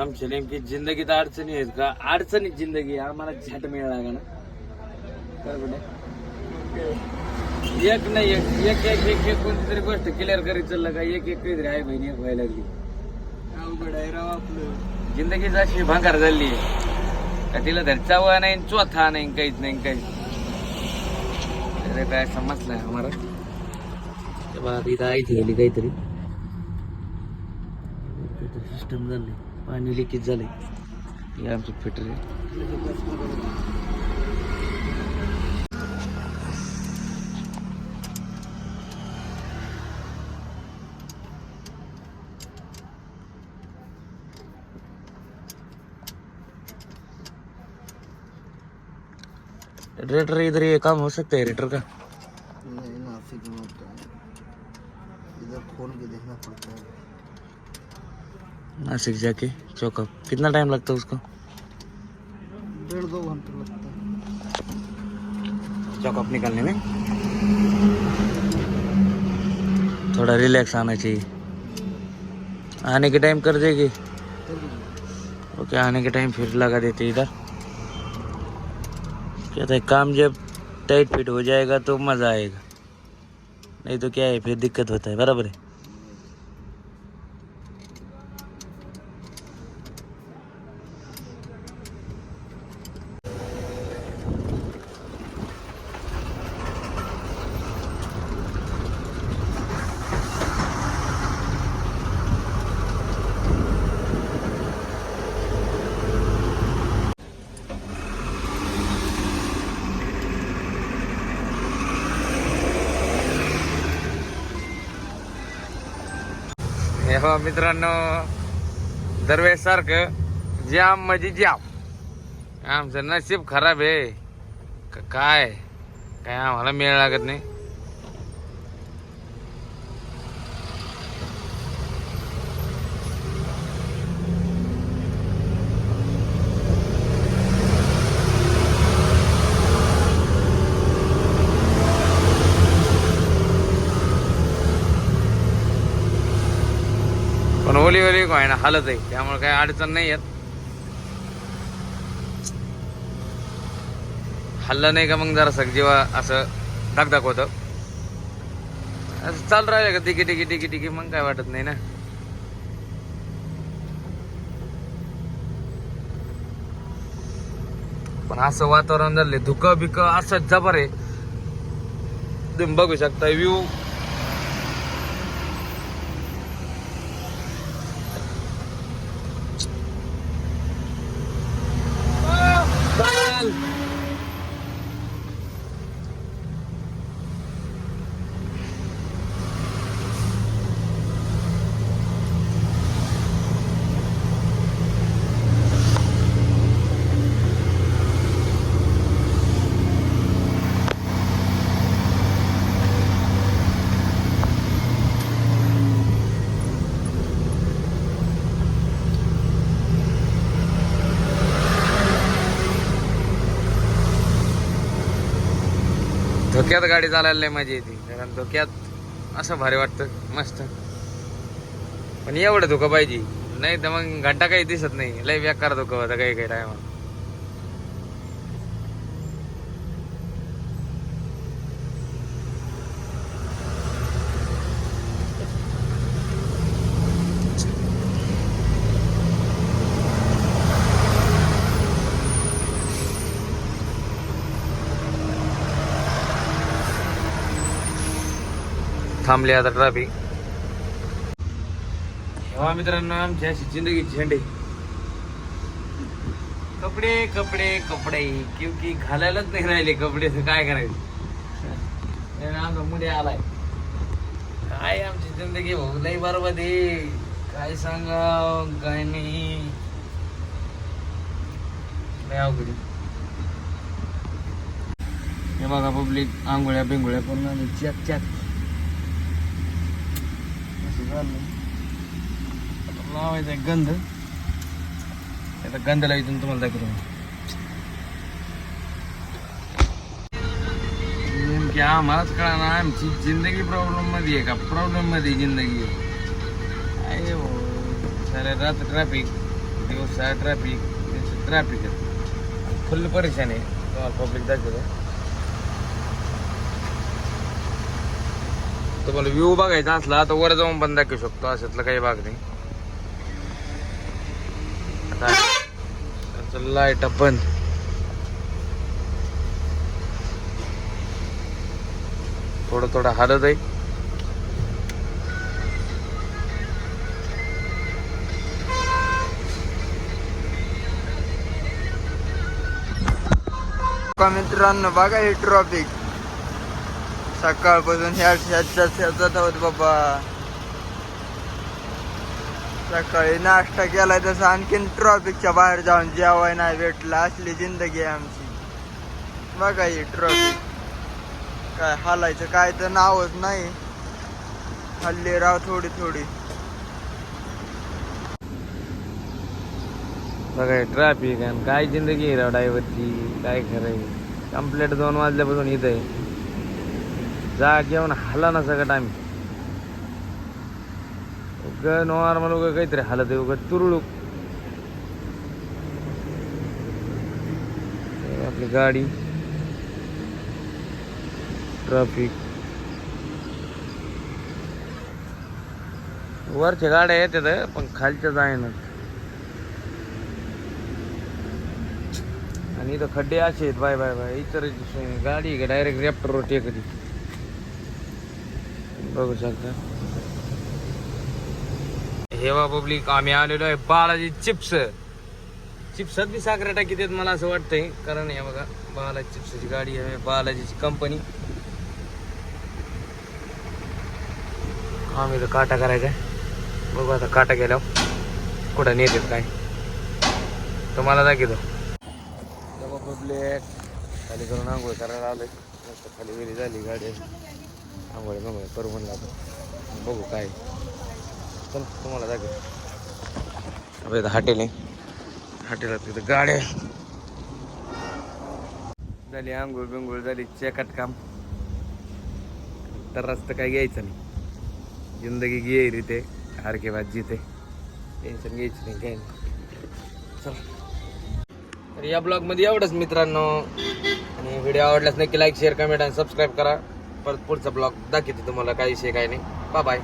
आमच्या नेमकी जिंदगीत अडचणी आहेत का? अडचणीत जिंदगी आहे. आम्हाला झट मिळाला का ना एक नाही एक एक एक एक एक कोणती तरी गोष्ट क्लिअर करीत चाललं का? एक एक काहीतरी आहे बहिणी एक व्हायला लागली. अवघड आहे राव आपलं. जिंदगीच अशी भांगार झाली. का तिला धर चवा नाही चौथा नाही काहीच नाही काहीच. अरे काय समजलं आम्हाला? तेव्हा इथं आई गेली काहीतरी. सिस्टम झाली. पाणी लिकेज झाले हे आमचं फिटर आहे रेटर इधर ये काम हो सकता है रेटर का? नहीं नासिक होता है। इधर खोल के देखना पड़ता है। नासिक जाके चौकअप कितना टाइम लगता है उसको? डेढ़ दो घंटे लगता है। चौकअप निकालने में? थोड़ा रिलैक्स आना चाहिए। आने के टाइम कर देगी? ओके आने के टाइम फिर लगा देते इधर। क्या हैं काम जब टाइट फिट हो जाएगा तो मज़ा आएगा। नहीं तो क्या है फिर दिक्कत होता है बराबर है? हे हो मित्रांनो दरवेळेस सारखं जाम म्हणजे जाम आमचं नशीब खराब आहे. काय? काय आम्हाला मेळ लागत नाही. पण ओली ओली काय ना हालत आहे. त्यामुळे काही अडचण नाही येत. हल्लं नाही का मग जरा सगजीवा असं धकधक होतं. असं चालू राहिलं का टिकी टिकी टिकी टिकी मग काय वाटत नाही ना. पण असं वातावरण झालंय धुकं बिक असं जबर आहे. तुम्ही बघू शकता व्ह्यू. धोक्यात गाडी चालायला लय मजा येते. कारण धोक्यात असं भारी वाटतं. मस्त. पण एवढं धोकं पाहिजे. नाही तर मग घंटा काही दिसत नाही. लय बेकार धोकं होतं काही काही टायमा थांबले आता ट्रॅफिक तेव्हा मित्रांनो आमची अशी जिंदगी झेंडे. कपडे कपडे कपडे. क्योंकि घालायलाच नाही राहिले कपडे तर काय करायचे? आमचा मुले आलाय. काय आमची जिंदगी भाऊ? लई बरोबर आहे. काय सांगा काय नाही. अवघड हे बघा पब्लिक आंघोळ्या बिंगोळ्या पण आणि चॅक चॅक. असं लावायचा आहे गंध. आता गंध लावायचं तुम्हाला दाखवतो नेमकी आम्हालाच कळा ना आमची जिंदगी प्रॉब्लेममध्ये आहे का? प्रॉब्लेममध्ये जिंदगी. आहे हो, काय सारे रात ट्रॅफिक दिवस ट्रॅफिक ट्रॅफिक आहे. फुल परेशान आहे. तुम्हाला पब्लिक दाखवतो. तुम्हाला व्ह्यू बघायचा असला तर वर जाऊन पण दाखवू शकतो. अशातलं काही भाग नाही. आता लाइट बंद थोडं थोडं हालत आहे. मित्रांनो बघा हे ट्रॉफिक सकाळपासून ह्या ह्याच्यात ह्याच्यात आहोत बाबा. सकाळी नाश्ता केलाय तसं आणखीन ट्रॉफिकच्या बाहेर जाऊन जेवाय नाही भेटला. असली जिंदगी आहे आमची. बघा ही ट्रॉफिक. काय हालायचं काय तर नावच नाही. हल्ली राव थोडी थोडी. बघा ट्रॅफिक आणि काय जिंदगी आहे राव ड्रायव्हरची काय खरंय कंप्लेट दोन वाजल्यापासून इथं आहे. जा घेऊन हाला ना सगळं आम्ही. उग नॉर्मल उग काहीतरी हालत आहे उग तुरळूक. आपली गाडी. ट्रॅफिक. वरच्या गाड्या येतात पण खालच्या जायना. आणि इथं खड्डे असे आहेत बाय बाय बाय. इतर गाडी का? डायरेक्ट रॅप्टरवर टेकली बघू शकता. हे पब्लिक आम्ही आलेलो आहे बालाजी चिप्स. चिप्सात बी साखर टाकी देत मला असं वाटतंय. कारण हे बघा बालाजी चिप्सची गाडी आहे बालाजीची कंपनी आम्ही तर काटा करायचा आहे. बघू आता काटा गेल्यावर कुठं नेतात काय. तुम्हाला दाखवतो. तेव्हा पब्लिक खाली करून आंघोळ करायला आलोय. मस्त खाली वेली झाली गाडी. आंघोळ मांघोळ करू म्हणलं आपण बघू काय. चल तुम्हाला दाखव अबे इथं हॉटेल आहे. हॉटेलात तिथं गाड्या झाली आंघोळ बिंघोळ झाली चेकट काम. तर रस्ता काय घ्यायचं नाही. जिंदगी घे रे ते के बाद जीते टेन्शन घ्यायचं नाही काय चल. तर या ब्लॉगमध्ये एवढंच मित्रांनो. आणि व्हिडिओ आवडल्यास नक्की लाईक शेअर कमेंट आणि सबस्क्राईब करा. परत पुढचा ब्लॉग दाखवते तुम्हाला काय विषय काय नाही. Bye bye